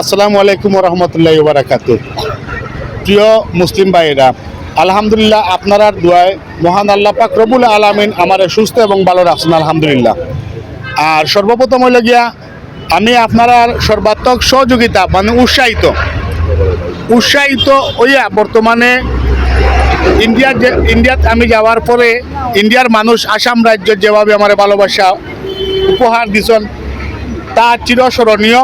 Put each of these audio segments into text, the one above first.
আসসালামু আলাইকুম রহমতুল্লাহ বারাকাতু প্রিয় মুসলিম ভাইয়েরা, আলহামদুলিল্লাহ আপনার দোয়ায় মহান আল্লাহ পাক রবুল আলমিন আমার সুস্থ এবং ভালো রাখছেন, আলহামদুলিল্লাহ। আর সর্বপ্রথম হইল গিয়া, আমি আপনার সর্বাত্মক সহযোগিতা মানে উৎসাহিত। উৎসাহিত হইয়া বর্তমানে ইন্ডিয়ার যে, ইন্ডিয়াত আমি যাওয়ার পরে ইন্ডিয়ার মানুষ আসাম রাজ্যের যেভাবে আমার ভালোবাসা, উপহার দিছেন তা চিরস্মরণীয়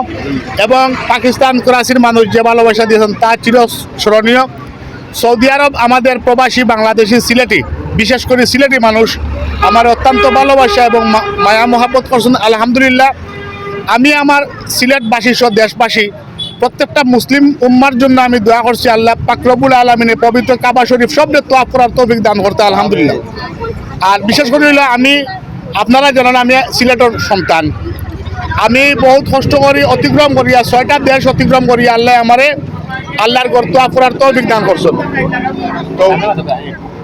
এবং পাকিস্তান করাচির মানুষ যে ভালোবাসা দিয়েছেন তা চিরস্মরণীয়। সৌদি আরব আমাদের প্রবাসী বাংলাদেশি সিলেটি, বিশেষ করে সিলেটি মানুষ, আমার অত্যন্ত ভালোবাসা এবং মায়া মহাব্বত করছেন, আলহামদুলিল্লাহ। আমি আমার সিলেটবাসী সহ দেশবাসী, প্রত্যেকটা মুসলিম উম্মার জন্য আমি দোয়া করছি, আল্লাহ পাকরবুল আলমিনে পবিত্র কাবা শরীফ সব তো করার তৌফিক দান করতে, আলহামদুলিল্লাহ। আর বিশেষ করে হইল আমি, আপনারা জানেন আমি সিলেটের সন্তান। আমি বহুত কষ্ট করি, অতিক্রম করিয়া ছয়টা দেশ অতিক্রম করি, আল্লাহ আমারে আল্লাহর ঘর তোয়া করার তৌফিক দান করছেন।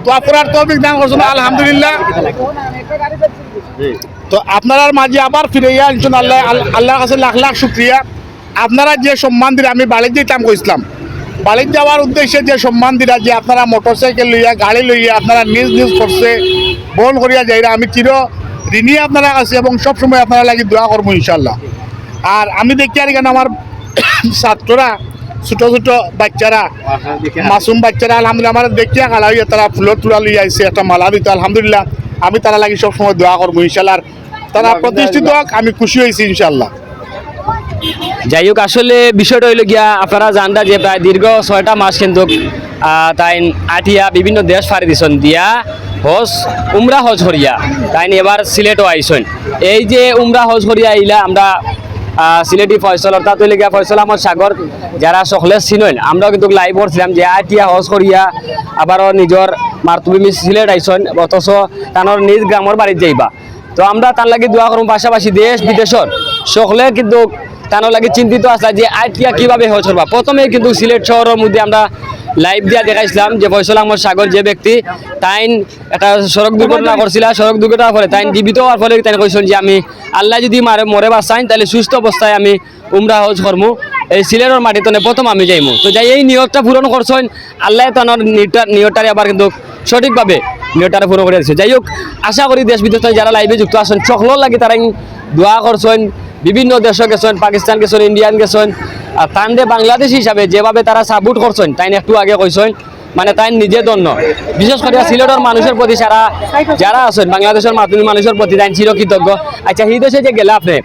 তো করার তৌফিক দান করছেন, আলহামদুলিল্লাহ। তো আপনার মাঝে আবার ফিরে আনছেন আল্লাহ আল- আল্লাহর কাছে লাখ লাখ শুক্রিয়া। আপনারা যে সম্মান দিলে, আমি বাড়ির যেতাম কইছিলাম। বাড়ির যাওয়ার উদ্দেশ্যে যে সম্মান দিলা, যে আপনারা মোটরসাইকেল লইয়া, গাড়ি লইয়া আপনারা নিজ নিজ করছে বহন করিয়া যাইরা, আমি চির ঋণী আপনারা কাছে এবং সবসময় আপনারা লাগি দোয়া করব ইনশাল্লাহ। আর আমি দেখি আর কেন আমার ছাত্ররা ছোট ছোট বাচ্চারা মাসুম বাচ্চারা আলহামদুলিল্লাহ আমার দেখিয়া কালা হইয়া তারা ফুলের তুলা লইয়া আইছে একটা মালা দিত আলহামদুলিল্লাহ আমি তারা লাগি সবসময় দোয়া করব ইনশাল্লাহ। আর তারা প্রতিষ্ঠিত হোক আমি খুশি হয়েছি ইনশাল্লাহ। যাই হোক আসলে বিষয়টা হইল গিয়া আপনারা জানতা যে প্রায় দীর্ঘ ছয়টা মাস কিন্তু তাই আটিয়া বিভিন্ন দেশ ফারি দিছন দিয়া। হজ, উমরা হজ হরিয়া। তাই এবার সিলেটও আইসন। এই যে উমরা হজ হরিয়া আইলা আমরা সিলেটি ফয়সল, অর্থাৎ গিয়া ফয়সল আহমদ সাগর, যারা সকলে চিনইন, আমরাও কিন্তু লাইভ করছিলাম যে আটিয়া হজ করিয়া আবারও নিজের মারতুবি সিলেট আইসন, অথচ তানোর নিজ গ্রামের বাড়িতে যাইবা। তো আমরা তার লাগি দোয়া করুন পাশাপাশি দেশ বিদেশত সকলে কিন্তু তানোর লাগি চিন্তিত আছে যে আইটিয়া কীভাবে হজ করবা। প্রথমে কিন্তু সিলেট শহরের মধ্যে আমরা লাইভ দিয়া দেখাইছিলাম যে ফয়সল আহমদ সাগর যে ব্যক্তি, তাইন একটা সড়ক দুর্ঘটনা করছিল সড়ক দুর্ঘটনার ফলে, তাইন জীবিত হওয়ার ফলে তাই কইছেন যে আমি আল্লাহ যদি মারে মরে বাঁচাইন তাহলে সুস্থ অবস্থায় আমি উমরা হজ করমু এই সিলেটের মাটিতে প্রথম আমি যাইমু। তো যাই, এই নিয়তটা পূরণ করছেন আল্লাহ তানোর নিয়তটা নিয়তটারে আবার কিন্তু সঠিকভাবে নিয়তটারে পূরণ করে দিচ্ছে যাই হোক, আশা করি দেশ বিদেশ যারা লাইভে যুক্ত আছেন সকলের লাগে তারা দোয়া করছেন বিভিন্ন দেশ গেছেন, পাকিস্তান গেছেন ইন্ডিয়ান গেছেন আর তান্ডে বাংলাদেশ হিসাবে যেভাবে তারা সাপোর্ট করছেন, তাই একটু আগে কইছেন মানে তাই নিজে দন্য বিশেষ করে সিলেটের মানুষের প্রতি সারা যারা আছেন, বাংলাদেশের মাতুমি মানুষের প্রতি তাই চিরকৃতজ্ঞ। আচ্ছা এই দেশে যে গেলে আপনি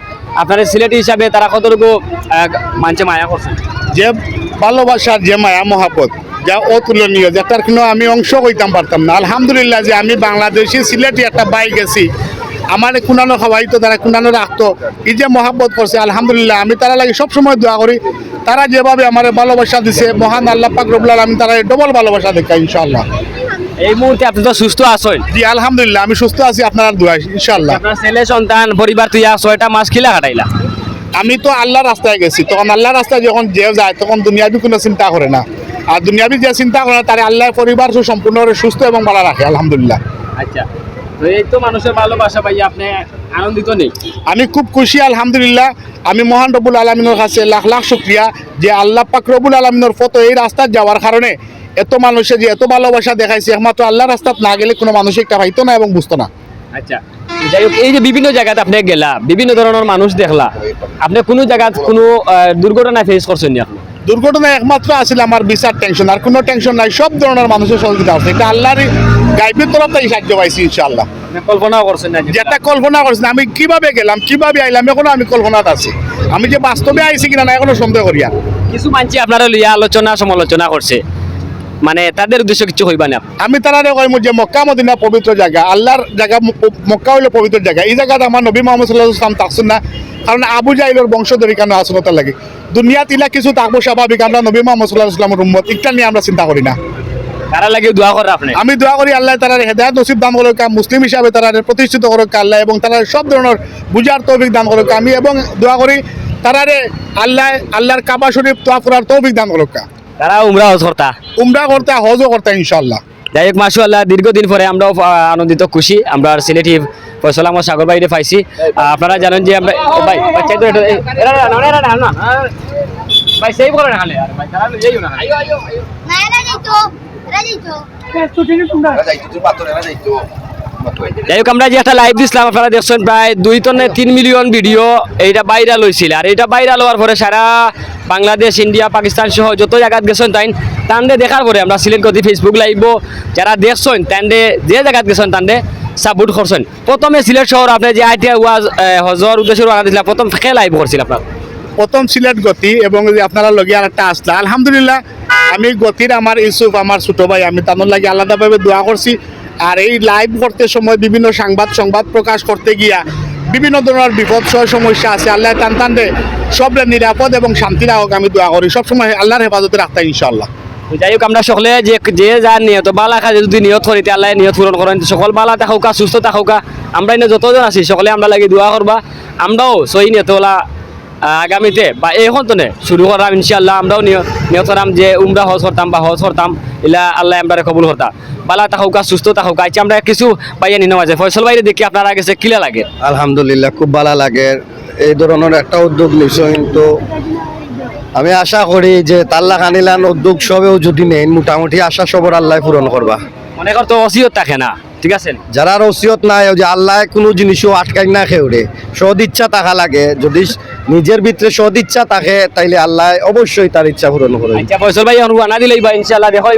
আপনার সিলেট হিসাবে তারা কতটুকু মানছে মায়া করছেন? যে ভালোবাসার যে মায়া মহাপত যা অতুলনীয়, যেটার কিন্তু আমি অংশ হইতাম পারতাম না। আলহামদুলিল্লাহ যে আমি বাংলাদেশি, সিলেটি একটা বাইক গেছি। আমার কুনানো খাওয়াইতো তারা কুনানো রাখতো। এই যে মহাব্বত করছে আলহামদুলিল্লাহ আমি তারা লাগে সবসময় দোয়া করি। তারা যেভাবে আমার ভালোবাসা দিছে মহান আল্লাহ পাক রবুল আমি তারা ডবল ভালোবাসা দেখাই ইনশাল্লাহ এই মুহূর্তে আপনি তো সুস্থ আছেন? জি আলহামদুলিল্লাহ আমি সুস্থ আছি আপনার দোয়া ইনশাল্লাহ আপনার ছেলে সন্তান পরিবার তুই ছয়টা মাস খিলা কাটাইলা? আমি তো আল্লাহর রাস্তায় গেছি তখন আল্লাহর রাস্তায় যখন যে যায় তখন দুনিয়াবি কোনো চিন্তা করে না। আর দুনিয়াবি যে চিন্তা করে না তারে আল্লাহ পরিবার সম্পূর্ণ সুস্থ এবং ভালো রাখে আলহামদুলিল্লাহ। আচ্ছা। তো এই তো মানুষের ভালোবাসা পাই আপনি আনন্দিত নেই। আমি খুব খুশি আলহামদুলিল্লাহ। আমি মহান রবুল আলমিনের কাছে লাখ লাখ শুক্রিয়া যে আল্লাহ পাক রবুল আলমিনের ফটো এই রাস্তায় যাওয়ার কারণে এত মানুষে যে এত ভালোবাসা দেখাইছে একমাত্র আল্লাহ রাস্তাত না গেলে কোনো মানুষ একটা পাইতো না এবং বুঝতো না। আচ্ছা যাই হোক এই যে বিভিন্ন জায়গাতে আপনি গেলা বিভিন্ন ধরনের মানুষ দেখলা আপনি কোনো জায়গাত কোনো দুর্ঘটনা ফেস করছেন আপনি? দুর্ঘটনা একমাত্র আছিল আমার বিচার টেনশন আর কোনো টেনশন নাই সব ধরনের মানুষের সহযোগিতা আছে। এটা আল্লাহর গাইবের তরফ থেকে সাহায্য পাইছি ইনশাআল্লাহ। আপনি কল্পনাও করছেন না যেটা কল্পনা করছি আমি কীভাবে গেলাম কীভাবে আইলাম এখনও আমি কল্পনাত আছি। আমি যে বাস্তবে আইছি কিনা না এখনও সন্দেহ করি আর। কিছু মানছি আপনারা লইয়া আলোচনা সমালোচনা করছে। মানে তাদের উদ্দেশ্য কিছু হইবা না। আমি তারা কইম যে মক্কা মদিনা পবিত্র জায়গা আল্লাহর জায়গা মক্কা হইল পবিত্র জায়গা। এই জায়গাতে আমার নবী মোহাম্মদ সাল্লাহ ইসলাম থাকছেন না। কারণ আবু জাইলের বংশধরী কেন আসনতা লাগে? দুনিয়াত ইলা কিছু থাকব স্বাভাবিক আমরা নবী মোহাম্মদ সাল্লাহ ইসলামের উম্মত। ইটা নিয়ে আমরা চিন্তা করি না। তারা লাগে দোয়া করে আপনি? আমি দোয়া করি আল্লাহ তারা হেদায়ত নসিব দান করুক মুসলিম হিসাবে তারা প্রতিষ্ঠিত করুক আল্লাহ এবং তারা সব ধরনের বুঝার তৌফিক দান করুক। আমি এবং দোয়া করি তারারে আল্লাহ আল্লাহর কাবা শরীফ তোয়া করার তৌফিক দান করুক। তারা উমরা হজ করতা উমরা করতে হজও করতে ইনশাল্লাহ যাই হোক মাসু আল্লাহ দীর্ঘদিন পরে আমরাও আহ, আনন্দিত খুশি। আমরা সিলেটি ফয়সল আহমদ সাগর বাইরে পাইছি। আপনারা জানেন যে আমরা ভাই না, না, এরা না, না, না। ভাই সেই করে খালে ভাই যাই হোক আমরা যে একটা লাইভ দিছিলাম, আপনারা দেখছেন প্রায় দুই টনে তিন মিলিয়ন ভিডিও এইটা ভাইরাল হয়েছিল আর এইটা ভাইরাল হওয়ার পরে সারা বাংলাদেশ, ইন্ডিয়া, পাকিস্তান সহ যত জায়গাত গেছেন তাই তান্ডে দেখার পরে আমরা সিলেক্ট করছি ফেসবুক লাইভ যারা দেখছেন তান্ডে যে জায়গাত গেছেন তান্ডে সাপোর্ট করছেন। প্রথমে সিলেট শহর, আপনি যে আইটিয়া ওয়াজ হজর উদ্দেশ্যে রাখা প্রথম কে লাইভ করছিল আপনার? প্রথম সিলেট গতি এবং যে আপনারা লগে আর একটা আসলা। আলহামদুলিল্লাহ, আমি গতির আমার ইউসুফ, আমার ছোট ভাই, আমি তাদের লাগে আলাদাভাবে দোয়া করছি। আর এই লাইভ করতে সময় বিভিন্ন সংবাদ সংবাদ প্রকাশ করতে গিয়া বিভিন্ন ধরনের বিপদ সমস্যা আছে, আল্লাহ টান টান সবরে নিরাপদ এবং শান্তি রাখক আমি দোয়া করি। সবসময় আল্লাহর হেফাজতে রাখতাম ইনশাল্লাহ যাই হোক, আমরা সকলে যে যে যার নিয়ত, বালা কাজে যদি নিয়ত করি আল্লাহ নিয়ত পূরণ করেন। সকল বালা থাকুকা, সুস্থ থাকুকা, আমরা এনে যতজন আছি, সকলে আমরা লাগি দোয়া করবা। আমরাও সহি নিয়ত ওলা আগামীতে বা এখন তো নে শুরু করাম ইনশাল্লাহ আমরাও নিয়ত যে উমরা হজ করতাম বা হজ করতাম ইলা আল্লাহ আমরা কবুল করতাম বালা থাকুকা সুস্থ থাকুকা আচ্ছা আমরা কিছু পাইয়া নিনো আছে ফয়সল বাইরে দেখি আপনারা গেছে কিলা লাগে? আলহামদুলিল্লাহ খুব ভালো লাগে। এই ধরনের একটা উদ্যোগ নিশ্চয় কিন্তু আমি আশা করি যে তাল্লা খানিলান উদ্যোগ সবেও যদি নেন মোটামুটি আশা সবর আল্লাহ পূরণ করবা। মনে করতো অসিয়ত থাকে না। ঠিক আছে? যারা রসিয়ত নাই ওই যে আল্লাহ কোনো জিনিসও আটকাই না খেউরে সদ ইচ্ছা থাকা লাগে। যদি নিজের ভিতরে সদ ইচ্ছা থাকে তাইলে আল্লাহ অবশ্যই তার ইচ্ছা পূরণ করে আচ্ছা ভাই অনু আনা দিলেই বা ইনশাল্লাহ দেখো